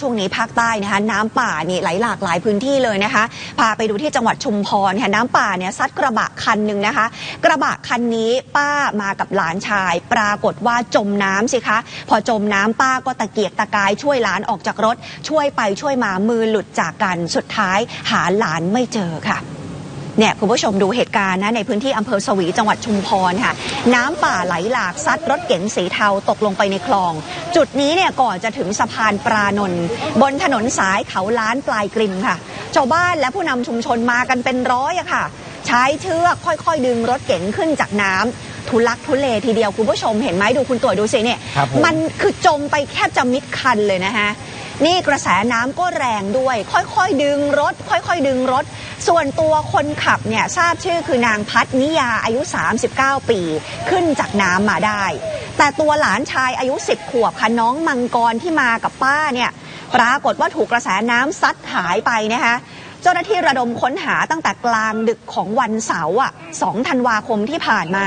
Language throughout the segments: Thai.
ช่วงนี้ภาคใต้นะคะน้ำป่านี่ไหลหลากหลายพื้นที่เลยนะคะ พาไปดูที่จังหวัดชุมพรค่ะน้ำป่าเนี่ยซัดกระบะคันหนึ่งนะคะ กระบะคันนี้ป้ามากับหลานชาย ปรากฏว่าจมน้ำสิคะ พอจมน้ำป้าก็ตะเกียกตะกายช่วยหลานออกจากรถ ช่วยไปช่วยมามือหลุดจากกันสุดท้ายหาหลานไม่เจอค่ะ เนี่ยคุณผู้ชมดูเหตุการณ์นะในพื้นที่อำเภอสวีจังหวัดชุมพรค่ะ น้ำป่าไหลหลากซัดรถเก๋งสีเทาตกลงไปในคลอง จุดนี้เนี่ยก่อนจะถึงสะพานปรานนท์บนถนนสายเขาล้านปลายกริมค่ะ ชาวบ้านและผู้นำชุมชนมากันเป็นร้อยอะค่ะ ใช้เชือกค่อยๆ ดึงรถเก๋งขึ้นจากน้ำ ทุลักทุเลทีเดียวคุณผู้ชมเห็นไหมดูคุณตัวดูสิเนี่ยครับผม มันคือจมไปแทบจะมิดคันเลยนะคะนี่กระแสน้ำก็แรงด้วย ค่อยๆดึงรถ ค่อยๆดึงรถ ส่วนตัวคนขับเนี่ยทราบชื่อคือนางพัฒนิยาอายุ 39 ปี ขึ้นจากน้ำมาได้ แต่ตัวหลานชายอายุ 10 ขวบค่ะน้องมังกรที่มากับป้าเนี่ยปรากฏว่าถูกกระแสน้ำซัดหายไปนะคะ เจ้าหน้าที่ระดมค้นหาตั้งแต่กลางดึกของวันเสาร์อะ2ธันวาคมที่ผ่านมา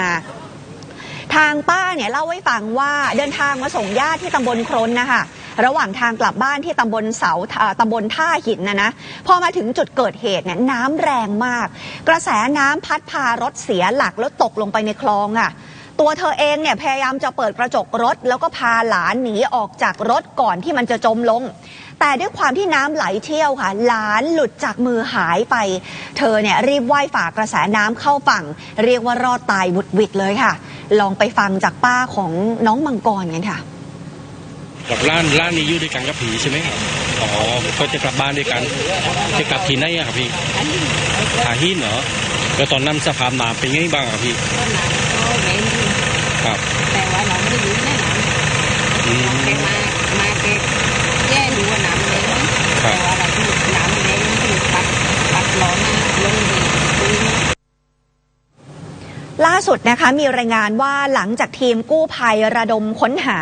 ทางป้าเนี่ยเล่าให้ฟังว่าเดินทางมาส่งญาติที่ตำบลครนนะคะระหว่างทางกลับบ้านที่ตำบลเสาตำบลท่าหินนะนะพอมาถึงจุดเกิดเหตุเนี่ยน้ำแรงมาก กระแสน้ำพัดพารถเสียหลักแล้วตกลงไปในคลองอะตัวเธอเองเนี่ยพยายามจะเปิดกระจกรถ แล้วก็พาหลานหนีออกจากรถก่อนที่มันจะจมลง แต่ด้วยความที่น้ำไหลเชี่ยวค่ะ หลานหลุดจากมือหายไป เธอเนี่ยรีบว่ายฝ่ากระแสน้ำเข้าฝั่ง เรียกว่ารอดตายหวุดหวิดเลยค่ะ ลองไปฟังจากป้าของน้องมังกรกันค่ะ กับร้านร้านนี้อยู่ด้วยกันกับผีใช่ไหมอ๋อก็จะกลับบ้านด้วยกัน จะกลับที่ไหนอะครับพี่หาหินเหรอแล้วตอนนั้นสภาพน้ำเป็นไงบ้างอะพี่ก็หนักก็แรงอยู่ครับ แต่ว่าเราไม่ได้อยู่ในน้ อืมำแกมามาแกแย่ดูว่าน้ำแรงไหม ครั แต่ บ ว่าเราที่น้ำแรงมันก็เลยปัดปัดล้อหน้าลงดีปืน ล่าสุดนะคะมีรายงานว่าหลังจากทีมกู้ภัยระดมค้นหา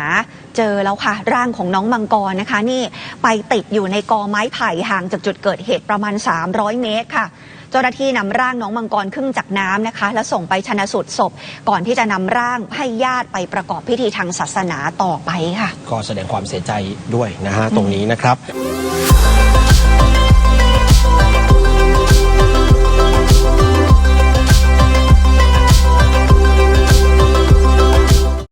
เจอแล้วค่ะ ร่างของน้องมังกรนะคะ นี่ไปติดอยู่ในกอไม้ไผ่ห่างจากจุดเกิดเหตุประมาณ 300 เมตรค่ะ เจ้าหน้าที่นำร่างน้องมังกรขึ้นจากน้ำนะคะ แล้วส่งไปชนะสูตรศพ ก่อนที่จะนำร่างให้ญาติไปประกอบพิธีทางศาสนาต่อไปค่ะ ก็แสดงความเสียใจด้วยนะฮะตรงนี้นะครับ